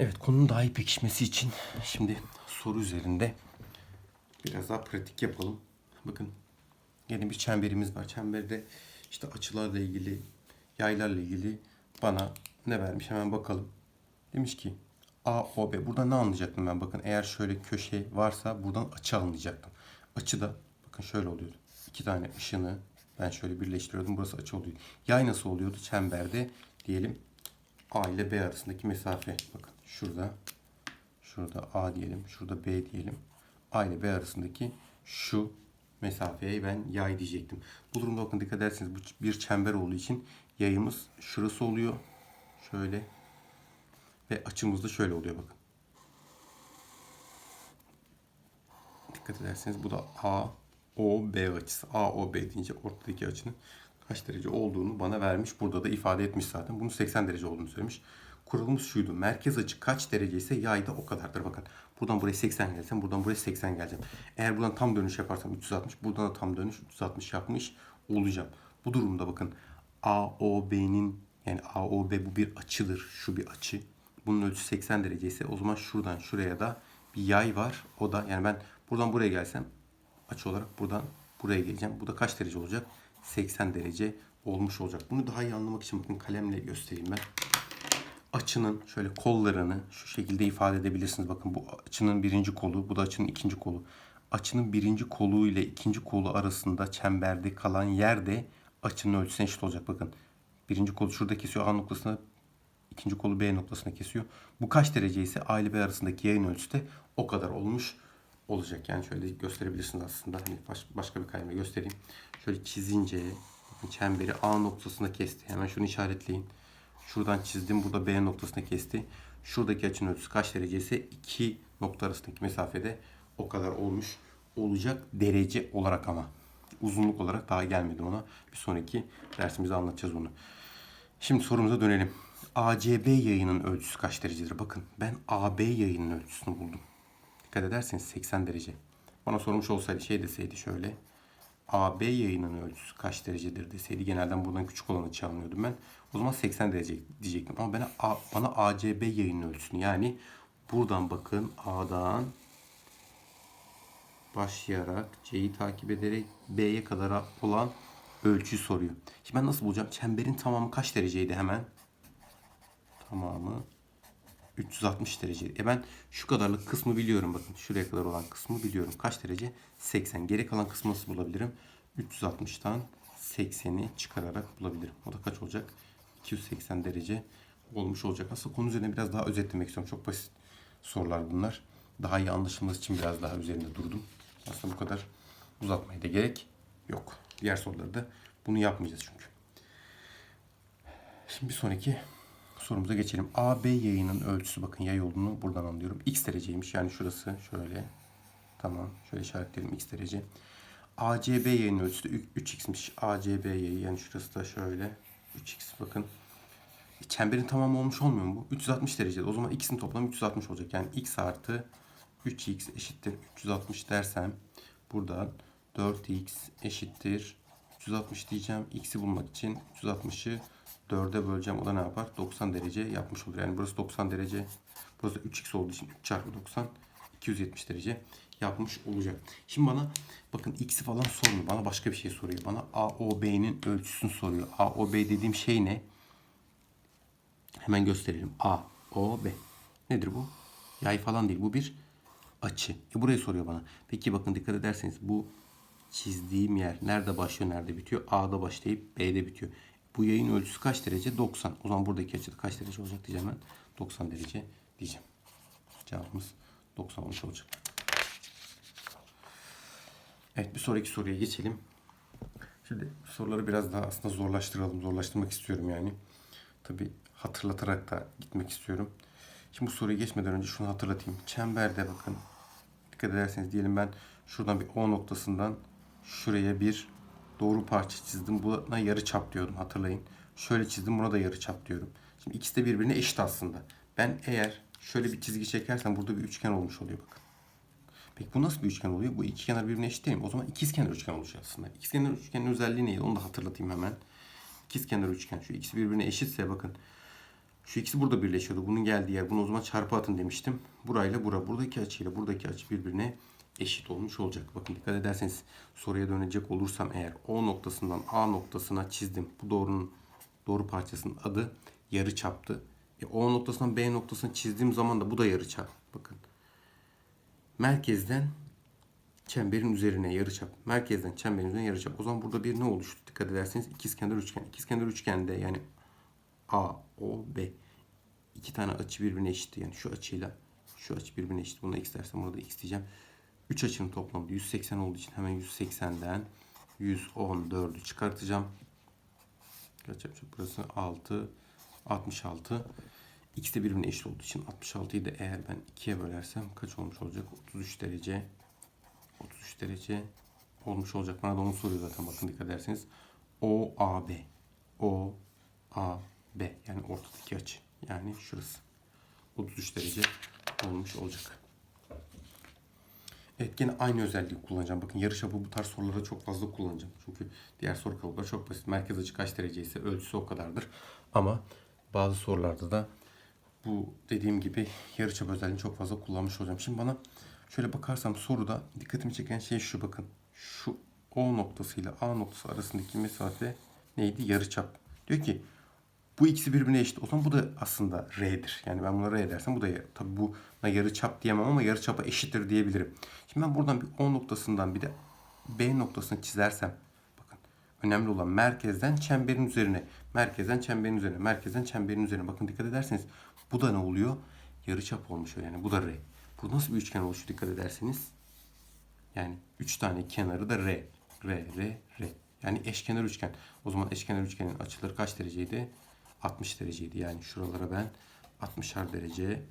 Evet konunun daha iyi pekişmesi için şimdi soru üzerinde biraz daha pratik yapalım. Bakın yeni bir çemberimiz var. Çemberde işte açılarla ilgili, yaylarla ilgili bana ne vermiş hemen bakalım. Demiş ki A, O, B. Burada ne anlayacaktım ben? Bakın eğer şöyle köşe varsa buradan açı anlayacaktım. Açı da bakın şöyle oluyordu. İki tane ışını ben şöyle birleştiriyordum. Burası açı oluyor. Yay nasıl oluyordu? Çemberde diyelim A ile B arasındaki mesafe. Bakın şurada şurada A diyelim. Şurada B diyelim. A ile B arasındaki şu mesafeye ben yay diyecektim. Bu durumda bakın dikkat ederseniz bu bir çember olduğu için yayımız şurası oluyor. Şöyle ve açımız da şöyle oluyor bakın. Dikkat ederseniz bu da A, O, B açısı. A, O, B deyince ortadaki açının kaç derece olduğunu bana vermiş. Burada da ifade etmiş zaten. Bunun 80 derece olduğunu söylemiş. Kuralımız şuydu. Merkez açı kaç derece ise yay da o kadardır. Bakın buradan buraya 80 gelsem buradan buraya 80 geleceğim. Eğer buradan tam dönüş yaparsam 360. Buradan da tam dönüş 360 yapmış olacağım. Bu durumda bakın AOB'nin yani AOB bu bir açıdır. Şu bir açı. Bunun ölçüsü 80 derece ise o zaman şuradan şuraya da bir yay var. O da yani ben buradan buraya gelsem açı olarak buradan buraya geleceğim. Bu da kaç derece olacak? 80 derece olmuş olacak. Bunu daha iyi anlamak için bakın kalemle göstereyim ben. Açının şöyle kollarını şu şekilde ifade edebilirsiniz. Bakın bu açının birinci kolu, bu da açının ikinci kolu. Açının birinci kolu ile ikinci kolu arasında çemberde kalan yerde açının ölçüsüne eşit olacak. Bakın birinci kolu şurada kesiyor A noktasına, ikinci kolu B noktasına kesiyor. Bu kaç derece ise A ile B arasındaki yayın ölçüsü de o kadar olmuş olacak. Yani şöyle gösterebilirsiniz aslında. Hani baş- başka bir kalemle göstereyim. Şöyle çizince çemberi A noktasına kesti. Hemen şunu işaretleyin. Şuradan çizdim. Burada B noktasına kesti. Şuradaki açının ölçüsü kaç derece ise iki nokta arasındaki mesafede o kadar olmuş olacak derece olarak ama. Uzunluk olarak daha gelmedi ona. Bir sonraki dersimizde anlatacağız onu. Şimdi sorumuza dönelim. ACB yayının ölçüsü kaç derecedir? Bakın ben AB yayının ölçüsünü buldum. Dikkat ederseniz 80 derece. Bana sormuş olsaydı şey deseydi şöyle. AB yayının ölçüsü kaç derecedir deseydi genelden buradan küçük olanı çalınıyordum ben. O zaman 80 derece diyecektim. Ama bana, A- bana ACB yayının ölçüsünü yani buradan bakın A'dan başlayarak C'yi takip ederek B'ye kadar olan ölçüyü soruyor. Şimdi ben nasıl bulacağım? Çemberin tamamı kaç dereceydi hemen? Tamamı 360 derece. E ben şu kadarlık kısmı biliyorum bakın. Şuraya kadar olan kısmı biliyorum. Kaç derece? 80. Geri kalan kısmı nasıl bulabilirim? 360'tan 80'i çıkararak bulabilirim. O da kaç olacak? 280 derece olmuş olacak. Aslında konu üzerine biraz daha özetlemek istiyorum. Çok basit sorular bunlar. Daha iyi anlaşılması için biraz daha üzerinde durdum. Aslında bu kadar uzatmaya da gerek yok. Diğer sorularda bunu yapmayacağız çünkü. Şimdi bir sonraki sorumuza geçelim. AB yayının ölçüsü bakın yay olduğunu buradan anlıyorum. X dereceymiş. Yani şurası şöyle. Tamam. Şöyle işaretleyelim X derece. ACB yayının ölçüsü ü- 3X'miş. ACB yayı yani şurası da şöyle. 3X bakın. E, çemberin tamamı olmuş olmuyor mu bu? 360 derecede. O zaman X'in toplamı 360 olacak. Yani X artı 3X eşittir 360 dersem buradan 4X eşittir 360 diyeceğim. X'i bulmak için 360'ı 4'e böleceğim. O da ne yapar? 90 derece yapmış olur. Yani burası 90 derece. Burası 3x olduğu için 3 çarpı 90 270 derece yapmış olacak. Şimdi bana bakın x'i falan sormuyor. Bana başka bir şey soruyor. Bana AOB'nin ölçüsünü soruyor. AOB dediğim şey ne? Hemen gösterelim. AOB. Nedir bu? Yay falan değil. Bu bir açı. E burayı soruyor bana. Peki bakın dikkat ederseniz bu çizdiğim yer nerede başlıyor nerede bitiyor? A'da başlayıp B'de bitiyor. Bu yayın ölçüsü kaç derece? 90. O zaman buradaki açıda kaç derece olacak diyeceğim ben. 90 derece diyeceğim. Cevabımız 90 olmuş olacak. Evet bir sonraki soruya geçelim. Şimdi soruları biraz daha aslında zorlaştıralım. Zorlaştırmak istiyorum yani. Tabi hatırlatarak da gitmek istiyorum. Şimdi bu soruya geçmeden önce şunu hatırlatayım. Çemberde bakın. Dikkat ederseniz diyelim ben şuradan bir O noktasından şuraya bir doğru parça çizdim. Buna yarı çap diyordum hatırlayın. Şöyle çizdim buna da yarı çap diyorum. Şimdi ikisi de birbirine eşit aslında. Ben eğer şöyle bir çizgi çekersem burada bir üçgen olmuş oluyor bakın. Peki bu nasıl bir üçgen oluyor? Bu iki kenar birbirine eşit değil mi? O zaman ikizkenar üçgen oluşuyor aslında. İkizkenar üçgenin özelliği neydi? Onu da hatırlatayım hemen. İkizkenar üçgen. Şu ikisi birbirine eşitse bakın. Şu ikisi burada birleşiyordu. Bunun geldiği yer. Bunu o zaman çarpı atın demiştim. Burayla bura. Buradaki açıyla buradaki açı birbirine eşit olmuş olacak. Bakın dikkat ederseniz soruya dönecek olursam eğer O noktasından A noktasına çizdim. Bu doğrunun doğru parçasının adı yarı çaptı. E, o noktasından B noktasına çizdiğim zaman da bu da yarı çap. Bakın. Merkezden çemberin üzerine yarıçap. Merkezden çemberin üzerine yarıçap. O zaman burada bir ne oluştu? Dikkat ederseniz ikizkenar üçgen. İkizkenar üçgende yani A, O, B. iki tane açı birbirine eşit. Yani şu açıyla şu açı birbirine eşit. Buna x dersem burada x diyeceğim. 3 açının toplamı 180 olduğu için hemen 180'den 114'ü çıkartacağım. Kaç yapacak? Burası 6, 66. X de birbirine eşit olduğu için 66'yı da eğer ben 2'ye bölersem kaç olmuş olacak? 33 derece 33 derece olmuş olacak. Bana da onu soruyor zaten bakın dikkat ederseniz. O A B. O A B yani ortadaki açı. Yani şurası. 33 derece olmuş olacak. Evet gene aynı özelliği kullanacağım. Bakın yarıçapı bu tarz sorularda çok fazla kullanacağım. Çünkü diğer soru kalıpları çok basit. Merkez açı kaç derece ise ölçüsü o kadardır. Ama bazı sorularda da bu dediğim gibi yarıçap özelliğini çok fazla kullanmış olacağım. Şimdi bana şöyle bakarsam soruda dikkatimi çeken şey şu bakın. Şu O noktasıyla A noktası arasındaki mesafe neydi? Yarıçap. Diyor ki bu ikisi birbirine eşit. O zaman bu da aslında R'dir. Yani ben buna R dersem bu da R. Tabi buna yarı çap diyemem ama yarı çapa eşittir diyebilirim. Şimdi ben buradan bir O noktasından bir de B noktasını çizersem bakın önemli olan merkezden çemberin üzerine, merkezden çemberin üzerine, merkezden çemberin üzerine. Bakın dikkat ederseniz bu da ne oluyor? Yarı çap olmuş o yani. Bu da R. Bu nasıl bir üçgen oluşuyor dikkat ederseniz? Yani üç tane kenarı da R. R, R, R. Yani eşkenar üçgen. O zaman eşkenar üçgenin açıları kaç dereceydi? 60 dereceydi. Yani şuralara ben 60'ar derece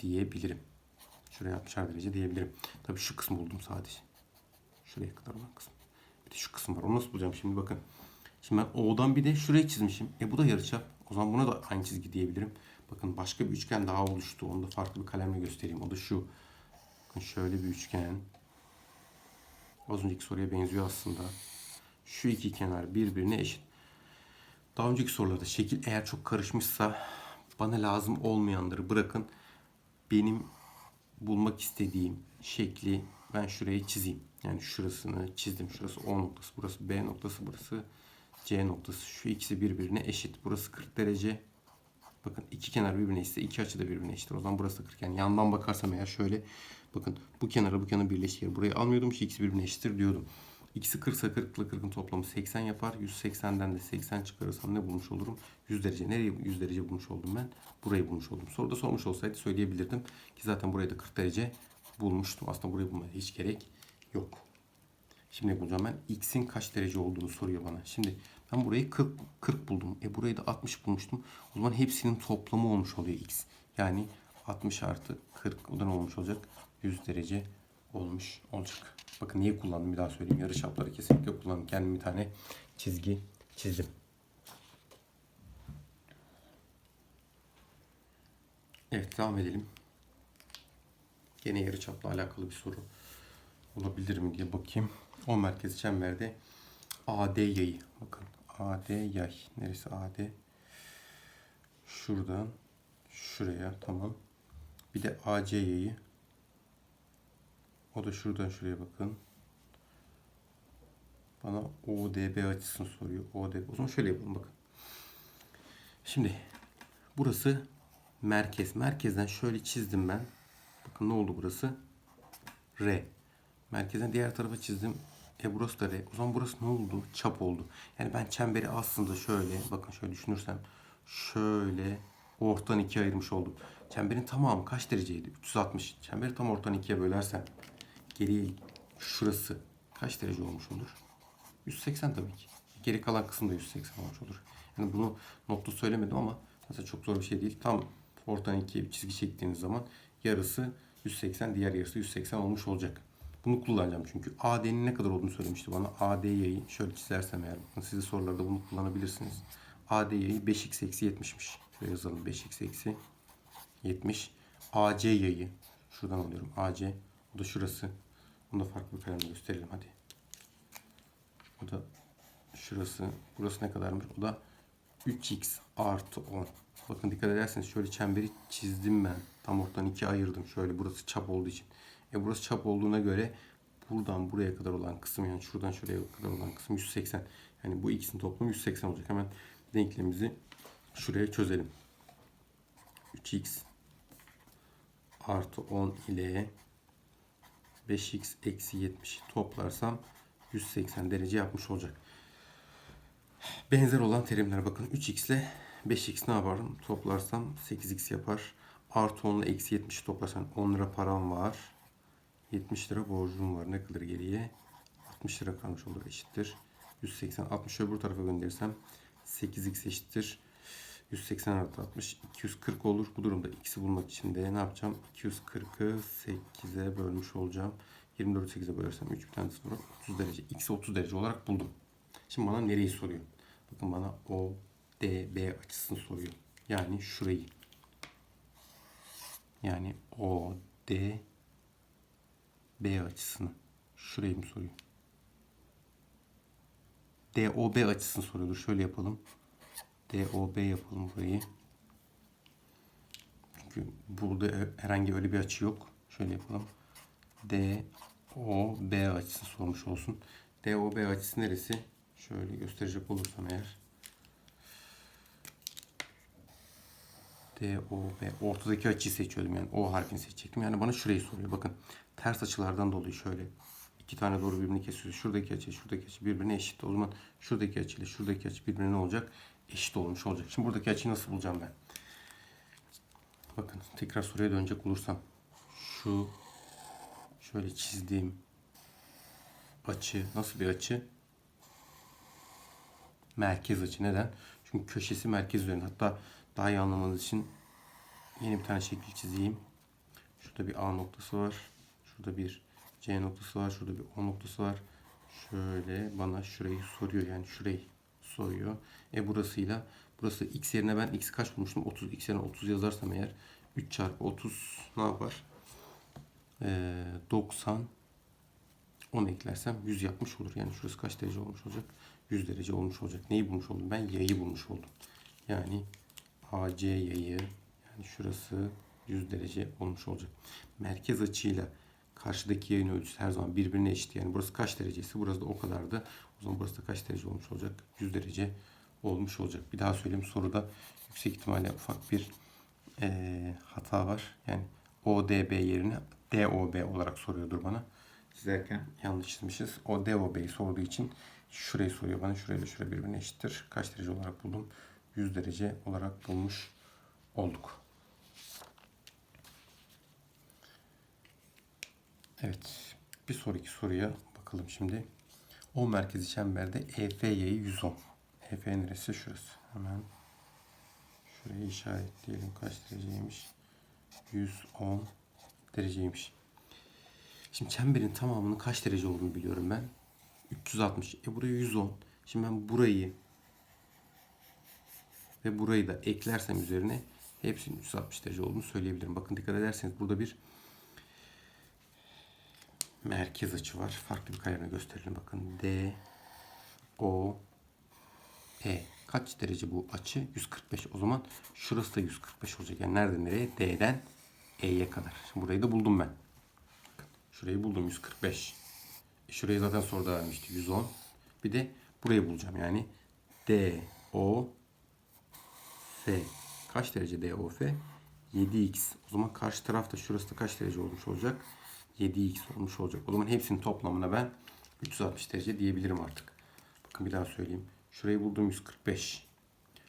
diyebilirim. Şuraya 60'ar derece diyebilirim. Tabii şu kısmı buldum sadece. Şuraya kadar olan kısım. Bir de şu kısım var. Onu nasıl bulacağım şimdi bakın. Şimdi ben O'dan bir de şuraya çizmişim. E bu da yarıçap. O zaman buna da aynı çizgi diyebilirim. Bakın başka bir üçgen daha oluştu. Onu da farklı bir kalemle göstereyim. O da şu. Bakın şöyle bir üçgen. Az önceki soruya benziyor aslında. Şu iki kenar birbirine eşit. Daha önceki sorularda şekil eğer çok karışmışsa bana lazım olmayanları bırakın. Benim bulmak istediğim şekli ben şuraya çizeyim. Yani şurasını çizdim. Şurası O noktası, burası B noktası, burası C noktası. Şu ikisi birbirine eşit. Burası 40 derece. Bakın iki kenar birbirine eşitse iki açı da birbirine eşittir. O zaman burası da 40. Yani yandan bakarsam eğer şöyle bakın bu kenara bu kenar birleşir. Burayı almıyordum. Şu ikisi birbirine eşittir diyordum. İkisi 40 ise 40 ile 40'ın toplamı 80 yapar. 180'den de 80 çıkarırsam ne bulmuş olurum? 100 derece. Nereye 100 derece bulmuş oldum ben? Burayı bulmuş oldum. Soruda sormuş olsaydı söyleyebilirdim. Ki zaten burayı da 40 derece bulmuştum. Aslında burayı bulmaya hiç gerek yok. Şimdi bulacağım ben? X'in kaç derece olduğunu soruyor bana. Şimdi ben burayı 40, 40 buldum. E burayı da 60 bulmuştum. O zaman hepsinin toplamı olmuş oluyor X. Yani 60 artı 40 o da ne olmuş olacak? 100 derece olmuş olacak. Bakın niye kullandım bir daha söyleyeyim. Yarı çapları kesinlikle kullandım. Kendim bir tane çizgi çizdim. Evet devam edelim. Gene yarı çapla alakalı bir soru olabilir mi diye bakayım. O merkezi çemberde AD yayı. Bakın AD yay. Neresi AD? Şuradan şuraya tamam. Bir de AC yayı. O da şuradan şuraya bakın. Bana ODB açısını soruyor. ODB. O zaman şöyle yapalım bakın. Şimdi burası merkez. Merkezden şöyle çizdim ben. Bakın ne oldu burası? R. Merkezden diğer tarafa çizdim. E burası da R. O zaman burası ne oldu? Çap oldu. Yani ben çemberi aslında şöyle bakın şöyle düşünürsem şöyle ortadan ikiye ayırmış oldum. Çemberin tamamı kaç dereceydi? 360. Çemberi tam ortadan ikiye bölersen geriye şurası kaç derece olmuş olur? 180 tabii ki. Geri kalan kısım da 180 olmuş olur. Yani bunu notlu söylemedim ama mesela çok zor bir şey değil. Tam ortadan ikiye bir çizgi çektiğiniz zaman yarısı 180, diğer yarısı 180 olmuş olacak. Bunu kullanacağım çünkü AD'nin ne kadar olduğunu söylemişti bana. AD yayı şöyle çizersem eğer bakın size sorularda bunu kullanabilirsiniz. AD yayı 5x eksi 70'miş. Şöyle yazalım 5x eksi 70. AC yayı şuradan alıyorum. AC o da şurası. Bunu da farklı bir kalemle gösterelim hadi. O da şurası. Burası ne kadarmış? O da 3x artı 10. Bakın dikkat ederseniz şöyle çemberi çizdim ben. Tam ortadan ikiye ayırdım. Şöyle burası çap olduğu için. E burası çap olduğuna göre buradan buraya kadar olan kısım yani şuradan şuraya kadar olan kısım 180. Yani bu ikisinin toplamı 180 olacak. Hemen denklemimizi şuraya çözelim. 3x artı 10 ile 5x eksi 70 toplarsam 180 derece yapmış olacak. Benzer olan terimler bakın 3x ile 5x ne yaparım? Toplarsam 8x yapar. Artı 10 ile eksi 70 toplarsam 10 lira param var. 70 lira borcum var. Ne kalır geriye? 60 lira kalmış olur eşittir. 180 60 öbür tarafa gönderirsem 8x eşittir. 180 artı 60 240 olur. Bu durumda x'i bulmak için de ne yapacağım? 240'ı 8'e bölmüş olacağım. 24'ü 8'e bölersem 3 bir tane sıfır var. 30 derece. X'i 30 derece olarak buldum. Şimdi bana nereyi soruyor? Bakın bana O, D, B açısını soruyor. Yani şurayı. Yani O, D, B açısını. Şurayı mı soruyor? DOB açısını soruyordur. Şöyle yapalım. DOB yapalım burayı. Çünkü burada herhangi öyle bir açı yok. Şöyle yapalım. DOB açısını sormuş olsun. DOB açısı neresi? Şöyle gösterecek olursam eğer. DOB ortadaki açıyı seçiyordum yani O harfini seçecektim. Yani bana şurayı soruyor. Bakın ters açılardan dolayı şöyle iki tane doğru birbirini kesiyor. Şuradaki açı, şuradaki açı birbirine eşit. O zaman şuradaki açı ile şuradaki açı birbirine ne olacak? Eşit olmuş olacak. Şimdi buradaki açıyı nasıl bulacağım ben? Bakın tekrar soruya dönecek olursam şu şöyle çizdiğim açı nasıl bir açı? Merkez açı. Neden? Çünkü köşesi merkez üzerinde. Hatta daha iyi anlamanız için yeni bir tane şekil çizeyim. Şurada bir A noktası var. Şurada bir C noktası var. Şurada bir O noktası var. Şöyle bana şurayı soruyor. Yani şurayı soruyor. E burasıyla burası x yerine ben x kaç bulmuştum? 30. x yerine 30 yazarsam eğer 3 çarpı 30 ne yapar? Ee, 90 10 eklersem 100 yapmış olur. Yani şurası kaç derece olmuş olacak? 100 derece olmuş olacak. Neyi bulmuş oldum? Ben yayı bulmuş oldum. Yani AC yayı yani şurası 100 derece olmuş olacak. Merkez açıyla karşıdaki yayın ölçüsü her zaman birbirine eşit. Yani burası kaç derecesi? Burası da o kadardı. O zaman burası da kaç derece olmuş olacak? 100 derece olmuş olacak. Bir daha söyleyeyim. Soruda yüksek ihtimalle ufak bir eee, hata var. Yani ODB yerine DOB olarak soruyordur bana. Çizerken yanlış çizmişiz. O DOB'yi sorduğu için şurayı soruyor bana. Şurayla şuraya birbirine eşittir. Kaç derece olarak buldum? 100 derece olarak bulmuş olduk. Evet. Bir sonraki soruya bakalım şimdi. O merkezi çemberde EF yayı 110. EF neresi? Şurası. Hemen şuraya işaretleyelim. Kaç dereceymiş? 110 dereceymiş. Şimdi çemberin tamamının kaç derece olduğunu biliyorum ben. 360. E buraya 110. Şimdi ben burayı ve burayı da eklersem üzerine hepsinin 360 derece olduğunu söyleyebilirim. Bakın dikkat ederseniz burada bir merkez açı var. Farklı bir kalemle gösterelim. Bakın D, O, E. Kaç derece bu açı? 145. O zaman şurası da 145 olacak. Yani nereden nereye? D'den E'ye kadar. Şimdi burayı da buldum ben. Şurayı buldum 145. E şurayı zaten soruda vermişti 110. Bir de burayı bulacağım. Yani D, O, F. Kaç derece D, O, F? 7x. O zaman karşı tarafta şurası da kaç derece olmuş olacak? 7x olmuş olacak. O zaman hepsinin toplamına ben 360 derece diyebilirim artık. Bakın bir daha söyleyeyim. Şurayı buldum 145.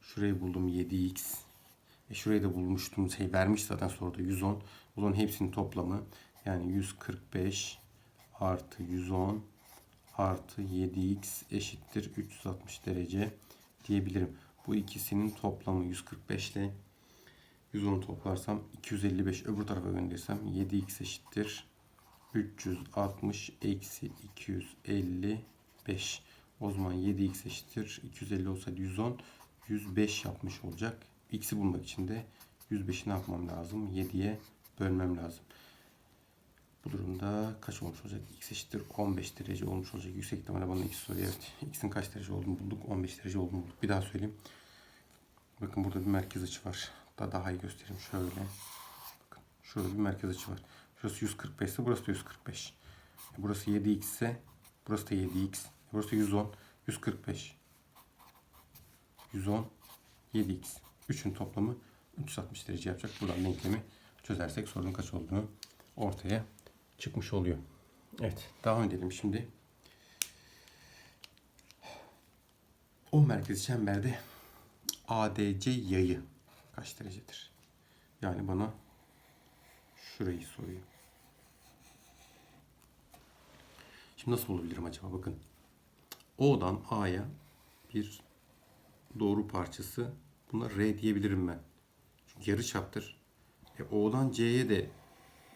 Şurayı buldum 7x. E şurayı da bulmuştum. Şey vermiş zaten soruda 110. O zaman hepsinin toplamı yani 145 artı 110 artı 7x eşittir 360 derece diyebilirim. Bu ikisinin toplamı 145 ile 110 toplarsam 255 öbür tarafa gönderirsem 7x eşittir 360 eksi 255 o zaman 7x eşittir 250 olsaydı 110 105 yapmış olacak. X'i bulmak için de 105'i ne yapmam lazım? 7'ye bölmem lazım. Bu durumda kaç olmuş olacak? X eşittir 15 derece olmuş olacak. Yüksek ihtimalle bana x soruyor. Evet. X'in kaç derece olduğunu bulduk. 15 derece olduğunu bulduk. Bir daha söyleyeyim. Bakın burada bir merkez açı var. Daha daha iyi göstereyim şöyle. Bakın şurada bir merkez açı var. Şurası 145 ise burası da 145. E, Burası 7x ise burası da 7x. E, Burası 110, 145. 110, 7x. Üçün toplamı 360 derece yapacak. Buradan denklemi çözersek sorunun kaç olduğunu ortaya çıkmış oluyor. Evet, devam edelim şimdi. O merkezi çemberde ADC yayı kaç derecedir? Yani bana şurayı soruyor. Şimdi nasıl bulabilirim acaba? Bakın. O'dan A'ya bir doğru parçası. Buna R diyebilirim ben. Çünkü yarı çaptır. E, O'dan C'ye de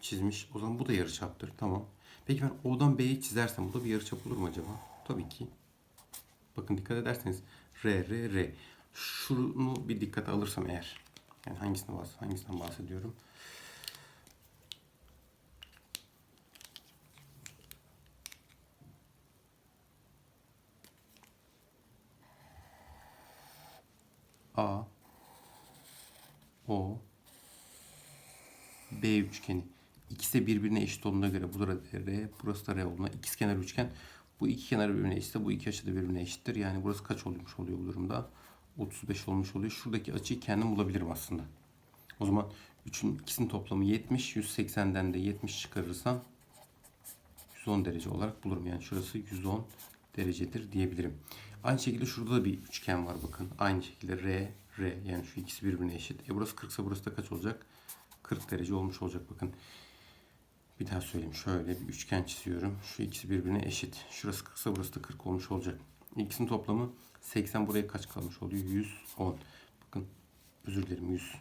çizmiş. O zaman bu da yarı çaptır. Tamam. Peki ben O'dan B'yi çizersem bu da bir yarı çap olur mu acaba? Tabii ki. Bakın dikkat ederseniz R, R, R. Şunu bir dikkate alırsam eğer. Yani hangisini bahs hangisinden bahsediyorum? A O B üçgeni. İkisi de birbirine eşit olduğuna göre bu da R, burası da R olduğuna ikizkenar üçgen. Bu iki kenar birbirine eşitse bu iki açı da birbirine eşittir. Yani burası kaç olmuş oluyor bu durumda? 35 olmuş oluyor. Şuradaki açıyı kendim bulabilirim aslında. O zaman 3'ün ikisinin toplamı 70. 180'den de 70 çıkarırsam 110 derece olarak bulurum. Yani şurası 110 derecedir diyebilirim. Aynı şekilde şurada da bir üçgen var bakın. Aynı şekilde R, R yani şu ikisi birbirine eşit. E burası 40 ise burası da kaç olacak? 40 derece olmuş olacak bakın. Bir daha söyleyeyim. Şöyle bir üçgen çiziyorum. Şu ikisi birbirine eşit. Şurası 40 ise burası da 40 olmuş olacak. İkisinin toplamı 80 buraya kaç kalmış oluyor? 110. Bakın özür dilerim 100.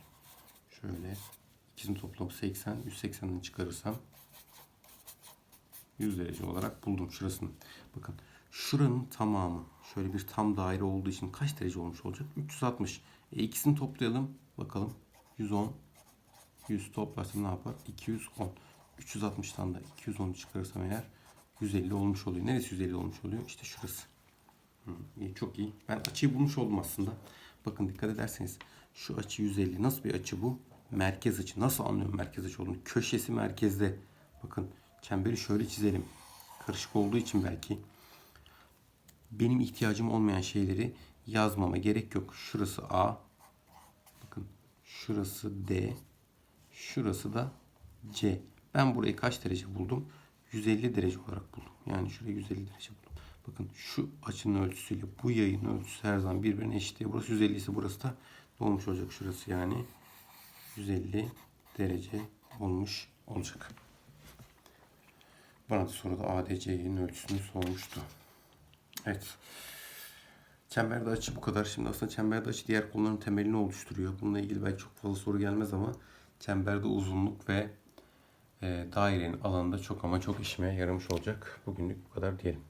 Şöyle ikisinin toplamı 80. 180'den çıkarırsam 100 derece olarak buldum şurasını. Bakın şuranın tamamı şöyle bir tam daire olduğu için kaç derece olmuş olacak? 360. E ikisini toplayalım. Bakalım. 110 100 toplarsam ne yapar? 210. 360'tan da 210 çıkarırsam eğer 150 olmuş oluyor. Neresi 150 olmuş oluyor? İşte şurası. Hı, iyi, çok iyi. Ben açıyı bulmuş oldum aslında. Bakın dikkat ederseniz şu açı 150. Nasıl bir açı bu? Merkez açı. Nasıl anlıyorum merkez açı olduğunu? Köşesi merkezde. Bakın çemberi şöyle çizelim. Karışık olduğu için belki benim ihtiyacım olmayan şeyleri yazmama gerek yok. Şurası A. Bakın şurası D. Şurası da C. Ben burayı kaç derece buldum? 150 derece olarak buldum. Yani şurayı 150 derece buldum. Bakın şu açının ölçüsüyle bu yayın ölçüsü her zaman birbirine eşit. diye. Burası 150 ise burası da dolmuş olacak şurası yani. 150 derece olmuş olacak. Bana da soruda ADC'nin ölçüsünü sormuştu. Evet. Çemberde açı bu kadar. Şimdi aslında çemberde açı diğer konuların temelini oluşturuyor. Bununla ilgili belki çok fazla soru gelmez ama çemberde uzunluk ve e, dairenin alanında çok ama çok işime yaramış olacak. Bugünlük bu kadar diyelim.